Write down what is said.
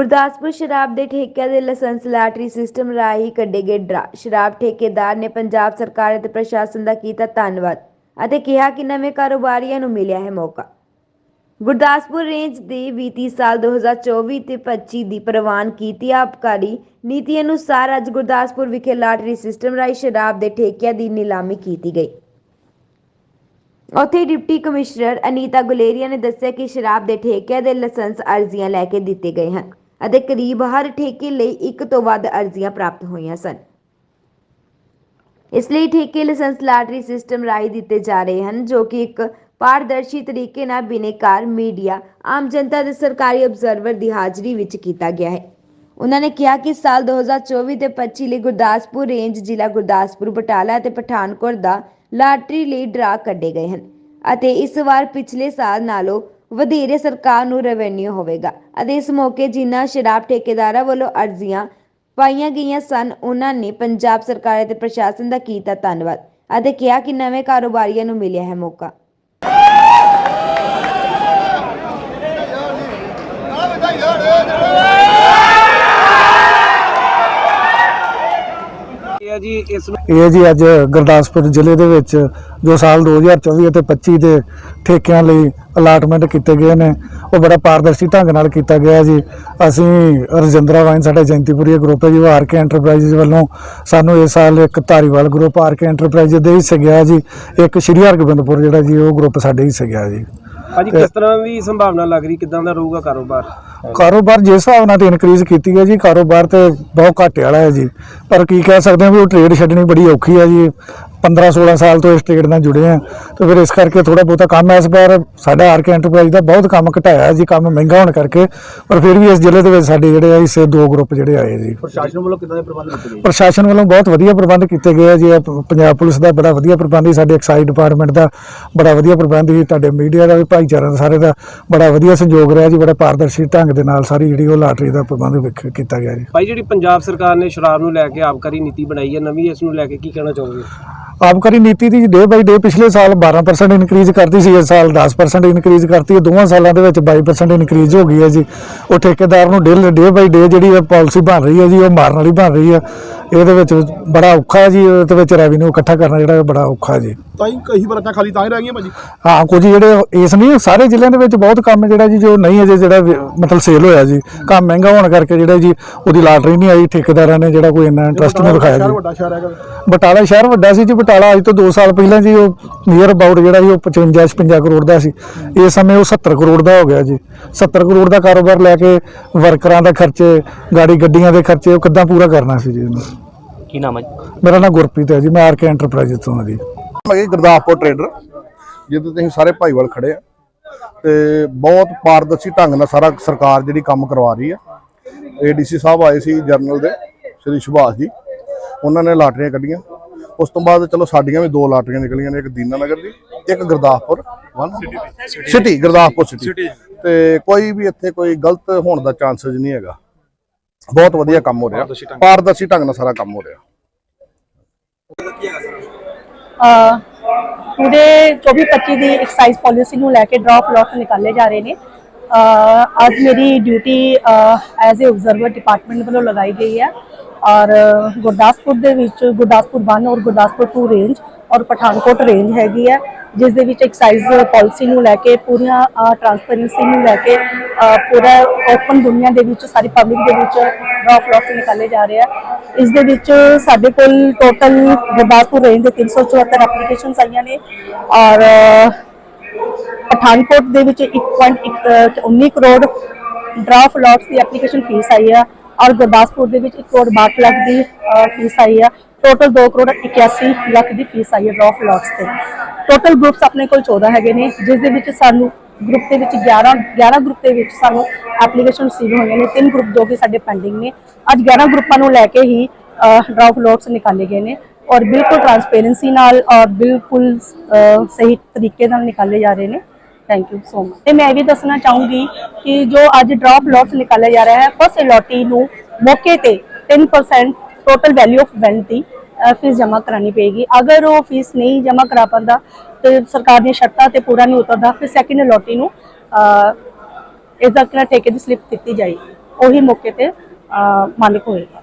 ਗੁਰਦਾਸਪੁਰ ਸ਼ਰਾਬ ਦੇ ਠੇਕਿਆਂ ਦੇ ਲਾਇਸੈਂਸ ਲਾਟਰੀ ਸਿਸਟਮ ਰਾਹੀਂ ਕੱਢੇ ਗਏ ਡਰਾ, ਸ਼ਰਾਬ ਠੇਕੇਦਾਰ ਨੇ ਪੰਜਾਬ ਸਰਕਾਰ ਅਤੇ ਪ੍ਰਸ਼ਾਸਨ ਦਾ ਕੀਤਾ ਧੰਨਵਾਦ ਅਤੇ ਕਿਹਾ ਕਿ ਨਵੇਂ ਕਾਰੋਬਾਰੀਆਂ ਨੂੰ ਮਿਲਿਆ ਹੈ ਮੌਕਾ। ਗੁਰਦਾਸਪੁਰ ਰੇਂਜ ਦੇ ਵਿੱਤੀ ਸਾਲ 2024 ਤੇ 25 ਦੀ ਪ੍ਰਵਾਨ ਕੀਤੀ ਆਬਕਾਰੀ ਨੀਤੀ ਅਨੁਸਾਰ ਅੱਜ ਗੁਰਦਾਸਪੁਰ ਵਿਖੇ ਲਾਟਰੀ ਸਿਸਟਮ ਰਾਹੀਂ ਸ਼ਰਾਬ ਦੇ ਠੇਕਿਆਂ ਦੀ ਨਿਲਾਮੀ ਕੀਤੀ ਗਈ। ਉੱਥੇ ਡਿਪਟੀ ਕਮਿਸ਼ਨਰ ਅਨੀਤਾ ਗੁਲੇਰੀਆ ਨੇ ਦੱਸਿਆ ਕਿ ਸ਼ਰਾਬ ਦੇ ਠੇਕਿਆਂ ਦੇ ਲਾਇਸੈਂਸ ਅਰਜ਼ੀਆਂ ਲੈ ਕੇ ਦਿੱਤੇ ਗਏ ਹਨ। ਅਤੇ ਕਰੀਬ ਹਰ ਠੇਕੇ ਲਈ ਇੱਕ ਤੋਂ ਵੱਧ ਅਰਜ਼ੀਆਂ ਪ੍ਰਾਪਤ ਹੋਈਆਂ ਸਨ। ਇਸ ਲਈ ਠੇਕੇ ਲਾਇਸੈਂਸ ਲਾਟਰੀ ਸਿਸਟਮ ਰਾਹੀਂ ਦਿੱਤੇ ਜਾ ਰਹੇ ਹਨ, ਜੋ ਕਿ ਇੱਕ ਪਾਰਦਰਸ਼ੀ ਤਰੀਕੇ ਨਾਲ ਬਿਨੇਕਾਰ ਮੀਡੀਆ ਆਮ ਜਨਤਾ ਤੇ ਸਰਕਾਰੀ ਅਬਜ਼ਰਵਰ ਦੀ ਹਾਜ਼ਰੀ ਵਿੱਚ ਕੀਤਾ ਗਿਆ ਹੈ। ਉਹਨਾਂ ਨੇ ਕਿਹਾ ਕਿ ਸਾਲ 2024 ਤੇ 25 ਲਈ ਗੁਰਦਾਸਪੁਰ ਰੇਂਜ ਜ਼ਿਲ੍ਹਾ ਗੁਰਦਾਸਪੁਰ, ਬਟਾਲਾ ਅਤੇ ਪਠਾਨਕੋਟ ਦਾ ਲਾਟਰੀ ਲਈ ਡਰਾ ਕੱਢੇ ਗਏ ਹਨ ਅਤੇ ਇਸ ਵਾਰ ਪਿਛਲੇ ਸਾਲ ਨਾਲੋਂ ਵਧੇਰੇ ਸਰਕਾਰ ਨੂੰ ਰੈਵਨਿਊ ਹੋਵੇਗਾ। ਅਤੇ ਇਸ ਮੌਕੇ ਜਿਨ੍ਹਾਂ ਸ਼ਰਾਬ ਠੇਕੇਦਾਰਾਂ ਵੱਲੋਂ ਅਰਜ਼ੀਆਂ ਪਾਈਆਂ ਗਈਆਂ ਸਨ, ਉਹਨਾਂ ਨੇ ਪੰਜਾਬ ਸਰਕਾਰ ਅਤੇ ਪ੍ਰਸ਼ਾਸਨ ਦਾ ਕੀਤਾ ਧੰਨਵਾਦ ਅਤੇ ਕਿਹਾ ਕਿ ਨਵੇਂ ਕਾਰੋਬਾਰੀਆਂ ਨੂੰ ਮਿਲਿਆ ਹੈ ਮੌਕਾ। ਇਹ ਹੈ ਜੀ ਇਸ ਇਹ ਜੀ ਅੱਜ ਗੁਰਦਾਸਪੁਰ ਜ਼ਿਲ੍ਹੇ ਦੇ ਵਿੱਚ ਜੋ ਸਾਲ 2024 ਅਤੇ 25 ਦੇ ਠੇਕਿਆਂ ਲਈ ਅਲਾਟਮੈਂਟ ਕੀਤੇ ਗਏ ਨੇ ਉਹ ਬੜਾ ਪਾਰਦਰਸ਼ੀ ਢੰਗ ਨਾਲ ਕੀਤਾ ਗਿਆ ਜੀ। ਅਸੀਂ ਰਜਿੰਦਰਾ ਵਾਈਨ ਸਾਡਾ ਜੈਂਤੀਪੁਰੀ ਗਰੁੱਪ ਹੈ ਜੀ ਆਰ ਕੇ ਐਂਟਰਪ੍ਰਾਈਜ਼ਸ ਵੱਲੋਂ ਸਾਨੂੰ ਇਸ ਸਾਲ ਇੱਕ Dhariwal group R K enterprises ਦੇ ਹਿੱਸੇ ਗਿਆ ਜੀ। ਇੱਕ ਸ਼੍ਰੀ ਹਰਗੋਬਿੰਦਪੁਰ ਜਿਹੜਾ ਜੀ ਉਹ ਗਰੁੱਪ ਸਾਡੇ ਹਿੱਸੇ ਗਿਆ ਜੀ। ਭਾਜੀ ਕਿਸ ਤਰ੍ਹਾਂ ਦੀ ਸੰਭਾਵਨਾ ਲੱਗ ਰਹੀ ਕਿਦਾਂ ਦਾ ਰਹੂਗਾ ਕਾਰੋਬਾਰ? ਕਾਰੋਬਾਰ ਜਿਸ ਹਿਸਾਬ ਨਾਲ ਤੇ ਇਨਕਰੀਜ਼ ਕੀਤੀ ਹੈ ਜੀ, ਕਾਰੋਬਾਰ ਤੇ ਬਹੁਤ ਘਾਟੇ ਵਾਲਾ ਹੈ ਜੀ। ਪਰ ਕੀ ਕਹਿ ਸਕਦੇ ਹਾਂ ਵੀ ਉਹ ਟ੍ਰੇਡ ਛੱਡਣੀ ਬੜੀ ਔਖੀ ਹੈ ਜੀ। 15 16 ਸਾਲ ਤੋਂ ਇਸ ਟ੍ਰੇਡ ਨਾਲ ਜੁੜੇ ਆ ਤੇ ਫਿਰ ਇਸ ਕਰਕੇ ਥੋੜਾ ਬਹੁਤਾ ਕੰਮ ਹੈ। ਇਸ ਵਾਰ ਸਾਡਾ ਆਰਕੇ ਐਂਟਰਪ੍ਰਾਈਜ਼ ਦਾ ਬਹੁਤ ਕੰਮ ਘਟਾਇਆ ਹੈ ਜੀ ਕੰਮ ਮਹਿੰਗਾ ਹੋਣ ਕਰਕੇ। ਪਰ ਫਿਰ ਵੀ ਇਸ ਜ਼ਿਲ੍ਹੇ ਦੇ ਵਿੱਚ ਸਾਡੇ ਜਿਹੜੇ ਆ ਇਸੇ ਦੋ ਗਰੁੱਪ ਜਿਹੜੇ ਆਏ ਜੀ। ਪ੍ਰਸ਼ਾਸਨ ਵੱਲੋਂ ਕਿਦਾਂ ਦੇ ਪ੍ਰਬੰਧ ਕੀਤੇ ਗਏ? ਪ੍ਰਸ਼ਾਸਨ ਵੱਲੋਂ ਬਹੁਤ ਵਧੀਆ ਪ੍ਰਬੰਧ ਕੀਤੇ ਗਏ ਆ ਜੀ। ਪੰਜਾਬ ਪੁਲਿਸ ਦਾ ਬੜਾ ਵਧੀਆ ਪ੍ਰਬੰਧ ਸੀ ਸਾਡੇ ਐਕਸਾਈਜ਼ ਡਿਪਾਰਟਮੈਂਟ ਦਾ ਬੜਾ ਵਧੀਆ ਪ੍ਰਬੰਧ ਸੀ ਤੁਹਾਡੇ ਮੀਡੀਆ ਦਾ ਵੀ ਭਾਈਚਾਰਾ ਦਾ ਸਾਰੇ ਦਾ ਬੜਾ ਵਧੀਆ ਸਹਿਯੋਗ ਰਿਹਾ ਜੀ ਬੜਾ ਪਾਰਦਰਸ਼ੀ ਢੰਗ ਦੇ ਨਾਲ ਸਾਰੀ ਜਿਹੜੀ ਉਹ ਲਾਟਰੀ ਦਾ ਪ੍ਰਬੰਧ ਕੀਤਾ ਗਿਆ ਜੀ। ਭਾਈ ਜਿਹੜੀ ਪੰਜਾਬ ਸਰਕਾਰ ਨੇ ਸ਼ਰਾਬ ਨੂੰ ਲੈ ਕੇ ਆਬਕਾਰੀ ਨੀਤੀ ਬਣਾਈ ਹੈ ਨਵੀਂ ਇਸ ਨੂੰ ਲੈ ਕੇ ਕੀ ਕਹਿਣਾ ਚਾਹੋਗੇ? ਆਬਕਾਰੀ ਨੀਤੀ ਦੀ ਡੇ ਬਾਈ ਡੇ ਪਿਛਲੇ ਸਾਲ 12% ਇਨਕਰੀਜ਼ ਕਰਤੀ ਸੀ, ਇਸ ਸਾਲ 10% ਇਨਕਰੀਜ਼ ਕਰਤੀ ਹੈ। ਦੋਵਾਂ ਸਾਲਾਂ ਦੇ ਵਿੱਚ 22% ਇਨਕਰੀਜ਼ ਹੋ ਗਈ ਹੈ ਜੀ। ਉਹ ਠੇਕੇਦਾਰ ਨੂੰ ਡੇ ਡੇ ਬਾਈ ਡੇ ਜਿਹੜੀ ਇਹ ਪਾਲਿਸੀ ਬਣ ਰਹੀ ਹੈ ਜੀ, ਉਹ ਮਾਰਨ ਵਾਲੀ ਬਣ ਰਹੀ ਹੈ। ਇਹਦੇ ਵਿੱਚ ਬੜਾ ਔਖਾ ਜੀ ਇਹਦੇ ਵਿੱਚ ਰੈਵਨਿਊ ਇਕੱਠਾ ਕਰਨਾ ਜਿਹੜਾ ਬੜਾ ਔਖਾ ਜੀ। ਤਾਂ ਹੀ ਕਈ ਬਰਕਾਂ ਖਾਲੀ ਤਾਂ ਹੀ ਰਹਿ ਗਈਆਂ ਭਾਜੀ। ਹਾਂ ਕੁਝ ਜਿਹੜੇ ਇਸ ਨਹੀਂ ਸਾਰੇ ਜ਼ਿਲ੍ਹਿਆਂ ਦੇ ਵਿੱਚ ਬਹੁਤ ਕੰਮ ਜਿਹੜਾ ਜੀ ਜੋ ਨਹੀਂ ਅਜੇ ਜਿਹੜਾ ਵੀ- ਮਤਲਬ ਸੇਲ ਹੋਇਆ ਜੀ। ਕੰਮ ਮਹਿੰਗਾ ਹੋਣ ਕਰਕੇ ਜਿਹੜਾ ਜੀ ਉਹਦੀ ਲਾਟਰੀ ਨਹੀਂ ਆਈ ਠੇਕੇਦਾਰਾਂ ਨੇ ਜਿਹੜਾ ਕੋਈ ਇੰਨਾ ਇੰਟਰਸਟ ਨਹੀਂ ਦਿਖਾਇਆ ਸ਼ਹਿਰ ਜੀ। ਵੱਡਾ ਸ਼ਹਿਰ ਹੈਗਾ। ਬਟਾਲਾ ਸ਼ਹਿਰ ਵੱਡਾ ਸੀ ਜੀ ਬਟਾਲਾ ਅੱਜ ਤੋਂ 2 ਸਾਲ ਪਹਿਲਾਂ ਜੀ ਉਹ ਨੀਅਰ ਅਬਾਊਟ ਜਿਹੜਾ ਜੀ ਉਹ 55 56 ਕਰੋੜ ਦਾ ਸੀ। ਇਸ ਸਮੇਂ ਉਹ 70 ਕਰੋੜ ਦਾ ਹੋ ਗਿਆ ਜੀ। 70 ਕਰੋੜ ਦਾ ਕਾਰੋਬਾਰ ਲੈ ਕੇ ਵਰਕਰਾਂ ਦੇ ਖਰਚੇ ਗਾੜੀ ਗੱਡੀਆਂ ਦੇ ਖਰਚੇ ਉਹ ਕਿੱਦਾਂ ਪੂਰਾ ਕਰਨਾ ਸੀ ਜੀ ਇਹਨੂੰ? ਕੀ ਨਾਮ ਹੈ ਜੀ? ਮੇਰਾ ਨਾਮ ਗੁਰਪ੍ਰੀਤ ਹੈ ਜੀ ਮੈਂ ਆਰਕੇ ਐਂਟਰਪ੍ਰਾਈਜ਼ ਤੋਂ ਹਾਂ ਜੀ। ਮੈਂ ਗੁਰਦਾਸਪੁਰ ਟ੍ਰੇਡਰ ਜਿਹਦੇ ਤੇ ਅਸੀਂ ਸਾਰੇ ਭਾਈਵਾਲ ਖੜੇ ਆ। ਤੇ ਬਹੁਤ ਪਾਰਦਰਸ਼ੀ ਢੰਗ ਨਾਲ ਸਾਰਾ ਸਰਕਾਰ ਜਿਹੜੀ ਕੰਮ ਕਰਵਾ ਰਹੀ ਆ। ਏਡੀਸੀ ਸਾਹਿਬ ਆਏ ਸੀ ਜਰਨਲ ਦੇ ਸ਼੍ਰੀ ਸੁਭਾਸ਼ ਜੀ। ਉਹਨਾਂ ਨੇ ਲਾਟਰੀਆਂ ਕੱਢੀਆਂ। ਉਸ ਤੋਂ ਬਾਅਦ ਚਲੋ ਸਾਡੀਆਂ ਵੀ ਦੋ ਲਾਟਰੀਆਂ ਨਿਕਲੀਆਂ ਨੇ ਇੱਕ ਦੀਨਾ ਨਗਰ ਦੀ ਇੱਕ Gurdaspur one city Gurdaspur city ਤੇ ਕੋਈ ਵੀ ਇੱਥੇ ਕੋਈ ਗਲਤ ਹੋਣ ਦਾ ਚਾਂਸਸ ਨਹੀਂ ਹੈਗਾ। ਬਹੁਤ ਵਧੀਆ ਕੰਮ ਹੋ ਰਿਹਾ। ਪਾਰਦਰਸ਼ੀ ਢੰਗ ਨਾਲ। ਸਾਰਾ ਕੰਮ ਹੋ ਰਿਹਾ। ਅ, ਪੂਰੇ 24-25 ਦੀ ਐਕਸਾਈਜ਼ ਪਾਲਿਸੀ ਨੂੰ ਲੈ ਕੇ ਡਰਾਫਟ ਲੋਟਸ ਨਿਕਾਲੇ ਜਾ ਰਹੇ ਨੇ। ਅੱਜ ਮੇਰੀ duty as a observer department ਵੱਲੋਂ ਲਗਾਈ ਗਈ ਹੈ। ਔਰ ਗੁਰਦਾਸਪੁਰ ਦੇ ਵਿੱਚ ਗੁਰਦਾਸਪੁਰ 1 ਔਰ ਗੁਰਦਾਸਪੁਰ 2 ਰੇਂਜ ਔਰ ਪਠਾਨਕੋਟ ਰੇਂਜ ਹੈਗੀ ਹੈ, ਜਿਸ ਦੇ ਵਿੱਚ ਐਕਸਾਈਜ਼ ਪਾਲਿਸੀ ਨੂੰ ਲੈ ਕੇ, ਪੂਰੀਆਂ ਟਰਾਂਸਪੇਰੈਂਸੀ ਨੂੰ ਲੈ ਕੇ ਪੂਰਾ ਓਪਨ ਦੁਨੀਆ ਦੇ ਵਿੱਚ, ਸਾਰੀ ਪਬਲਿਕ ਦੇ ਵਿੱਚ ਡਰਾਫਟ ਲੋਟਸ ਨਿਕਾਲੇ ਜਾ ਰਹੇ ਆ ਇਸ ਦੇ ਵਿੱਚ ਸਾਡੇ ਕੋਲ ਟੋਟਲ ਗੁਰਦਾਸਪੁਰ ਰੇਂਜ ਦੇ 374 ਐਪਲੀਕੇਸ਼ਨਸ ਆਈਆਂ ਨੇ। ਔਰ ਪਠਾਨਕੋਟ ਦੇ ਵਿੱਚ 1.19 ਕਰੋੜ ਡਰਾਫਟ ਲੋਟਸ ਦੀ ਐਪਲੀਕੇਸ਼ਨ ਫੀਸ ਆਈ ਆ। ਔਰ ਗੁਰਦਾਸਪੁਰ ਦੇ ਵਿੱਚ 1 ਕਰੋੜ 62 ਲੱਖ ਦੀ ਫੀਸ ਆਈ ਆ। ਟੋਟਲ 2 ਕਰੋੜ 81 ਲੱਖ ਦੀ ਫੀਸ ਆਈ ਹੈ ਡਰਾਫਟ ਲੋਟਸ ਤੇ। ਟੋਟਲ ਗਰੁੱਪਸ ਆਪਣੇ ਕੋਲ 14 ਹੈਗੇ ਨੇ, ਜਿਸ ਦੇ ਵਿੱਚ ਸਾਨੂੰ ਗਰੁੱਪ ਦੇ ਵਿੱਚ 11 11 ਗਰੁੱਪ ਦੇ ਵਿੱਚ ਸਾਨੂੰ ਐਪਲੀਕੇਸ਼ਨ ਰਿਸੀਵ ਹੋਈਆਂ ਨੇ। ਤਿੰਨ ਗਰੁੱਪ ਜੋ ਕਿ ਸਾਡੇ ਪੈਂਡਿੰਗ ਨੇ। ਅੱਜ 11 ਗਰੁੱਪਾਂ ਨੂੰ ਲੈ ਕੇ ਹੀ ਡਰਾਫਟ ਲੋਟਸ ਨਿਕਾਲੇ ਗਏ ਨੇ। ਔਰ ਬਿਲਕੁਲ ਟਰਾਂਸਪੇਰੈਂਸੀ ਨਾਲ ਔਰ ਬਿਲਕੁਲ ਸਹੀ ਤਰੀਕੇ ਨਾਲ ਨਿਕਾਲੇ ਜਾ ਰਹੇ ਨੇ। ਥੈਂਕ ਯੂ ਸੋ ਮਚ ਤੇ ਮੈਂ ਇਹ ਵੀ ਦੱਸਣਾ ਚਾਹੂੰਗੀ ਕਿ ਜੋ ਅੱਜ ਡਰਾਫਟ ਲੋਟਸ ਨਿਕਾਲਿਆ ਜਾ ਰਿਹਾ ਹੈ ਫਸਟ ਅਲੋਟੀ ਨੂੰ ਮੌਕੇ ਤੇ 10% ਟੋਟਲ ਵੈਲਿਊ ਆਫ ਵੈਲਥ ਦੀ ਫੀਸ ਜਮ੍ਹਾਂ ਕਰਾਣੀ ਪਏਗੀ। ਅਗਰ ਉਹ ਫੀਸ ਨਹੀਂ ਜਮ੍ਹਾਂ ਕਰਾ ਪਾਉਂਦਾ ਤੇ ਸਰਕਾਰ ਦੀਆਂ ਸ਼ਰਤਾਂ ਤੇ ਪੂਰਾ ਨਹੀਂ ਉਤਰਦਾ ਫਿਰ ਸੈਕਿੰਡ ਅਲੋਟੀ ਨੂੰ ਇਸ ਦਾ ਕਿਹੜਾ ਠੇਕੇ ਦੀ ਸਲਿੱਪ ਦਿੱਤੀ ਜਾਏਗੀ। ਉਹੀ ਮੌਕੇ ਤੇ ਅਹ, ਮਾਲਿਕ ਹੋਏਗਾ।